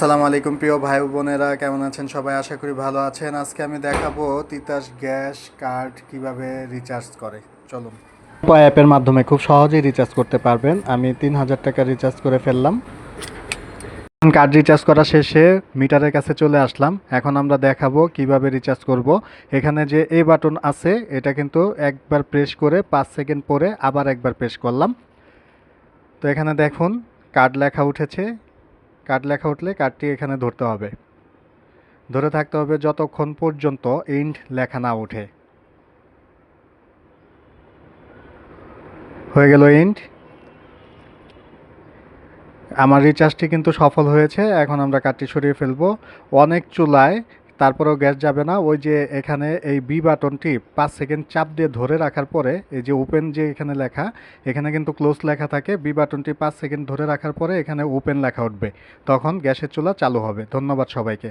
আসসালামু আলাইকুম, প্রিয় ভাই বোনেরা। কেমন আছেন সবাই? আশা করি ভালো আছেন। আজকে আমি দেখাবো তিতাস গ্যাস কার্ড কীভাবে রিচার্জ করে। চলুন। অ্যাপের মাধ্যমে খুব সহজেই রিচার্জ করতে পারবেন। আমি তিন হাজার টাকা রিচার্জ করে ফেললাম। কার্ড রিচার্জ করা শেষে মিটারের কাছে চলে আসলাম। এখন আমরা দেখাবো কীভাবে রিচার্জ করব। এখানে যে এই বাটন আছে, এটা কিন্তু একবার প্রেস করে পাঁচ সেকেন্ড পরে আবার একবার প্রেস করলাম। তো এখানে দেখুন কার্ড লেখা উঠেছে। কার্ড লেখা উঠলে কার্ডটি এখানে ধরতে হবে। ধরে থাকতে হবে যতক্ষণ পর্যন্ত ইন্ড লেখা না ওঠে। হয়ে গেল ইন্ড আমার রিচার্জটি কিন্তু সফল হয়েছে। এখন আমরা কার্ডটি সরিয়ে ফেলব। অনেক চুলায় তারপরেও গ্যাস যাবে না। ওই যে এখানে এই বি বাটনটি পাঁচ সেকেন্ড চাপ দিয়ে ধরে রাখার পরে, এই যে ওপেন যে এখানে লেখা, এখানে কিন্তু ক্লোজ লেখা থাকে। বি বাটনটি পাঁচ সেকেন্ড ধরে রাখার পরে এখানে ওপেন লেখা উঠবে। তখন গ্যাসের চুলা চালু হবে। ধন্যবাদ সবাইকে।